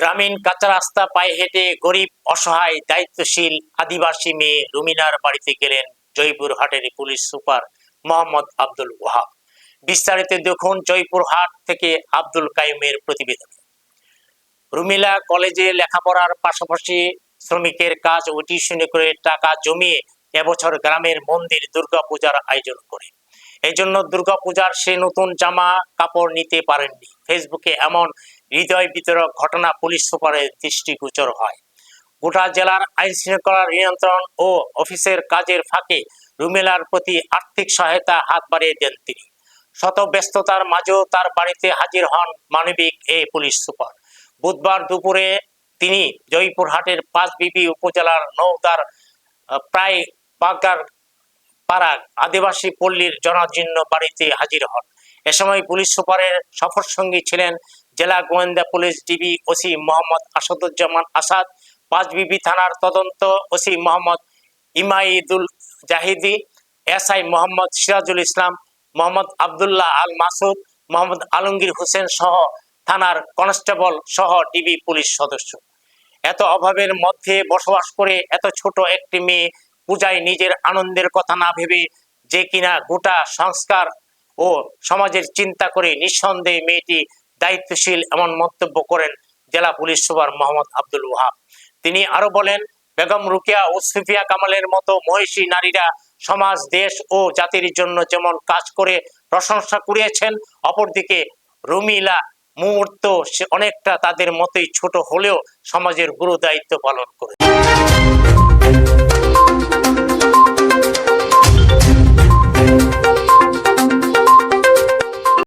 গ্রামীণ কাঁচা রাস্তা পায়ে হেঁটে গরিব, অসহায়, দায়িত্বশীল, আদিবাসী মেয়ে রুমিনার বাড়িতে গেলেন জয়পুরহাটের পুলিশ সুপার মোহাম্মদ আব্দুল ওয়াহাব। বিস্তারিত দেখুন জয়পুরহাট থেকে আব্দুল কাইমের প্রতিবেদন। রুমিলা কলেজে লেখাপড়ার পাশাপাশি শ্রমিকের কাজ ও টিউশনি করে টাকা জমিয়ে এবছর গ্রামের মন্দির দুর্গাপূজার আয়োজন করে। এই জন্য দুর্গাপূজার সে নতুন জামা কাপড় নিতে পারেননি। ফেসবুকে এমন হৃদয় বিতরক ঘটনা পুলিশ সুপারের দৃষ্টিগোচর হয়। গোটা জেলার আইন শৃঙ্খলা নিয়ন্ত্রণ ও অফিসের কাজের ফাঁকে রুমেলার প্রতি আর্থিক সহায়তা হাত বাড়িয়ে দেন তিনি। শত ব্যস্ততার মাঝেও তার বাড়িতে হাজির হন মানবিক এই পুলিশ সুপার। বুধবার দুপুরে তিনি জয়পুরহাটের পাঁচবিবি উপজেলার নৌদার প্রায় বাগার পাড়া আদিবাসী পল্লীর জনাজীর্ণ বাড়িতে হাজির হন। এ সময় পুলিশ সুপারের সফর সঙ্গী ছিলেন জেলা গোয়েন্দা police DB OC Mohammad Asaduzzaman Asad Panchbibi থানার তদন্ত ওসি মোহাম্মদ ইমাইদুল জাহিদি, এসআই মোহাম্মদ সিরাজুল ইসলাম, মোহাম্মদ আবদুল্লাহ আল মাসুদ, মোহাম্মদ আলমগীর হোসেন সহ থানার কনস্টেবল সহ ডিবি পুলিশ সদস্য। এত অভাবের মধ্যে বসবাস করে এত ছোট একটি মেয়ে পূজায় নিজের আনন্দের কথা না ভেবে যে কিনা গোটা সংস্কার ও সমাজের চিন্তা করে নিঃসন্দেহে মেয়েটি দায়িত্বশীল এমন মন্তব্য করেন জেলা পুলিশ সুপার মোহাম্মদ আব্দুল ওহাব তিনি আরও বলেন, বেগম রুকিয়া ও সুফিয়া কামালের মতো মহিষী নারীরা সমাজ, দেশ ও জাতির জন্য যেমন কাজ করে প্রশংসা কুড়িয়েছেন, অপরদিকে রুমিলা মুহূর্ত অনেকটা তাদের মতোই ছোট হলেও সমাজের গুরু দায়িত্ব পালন করে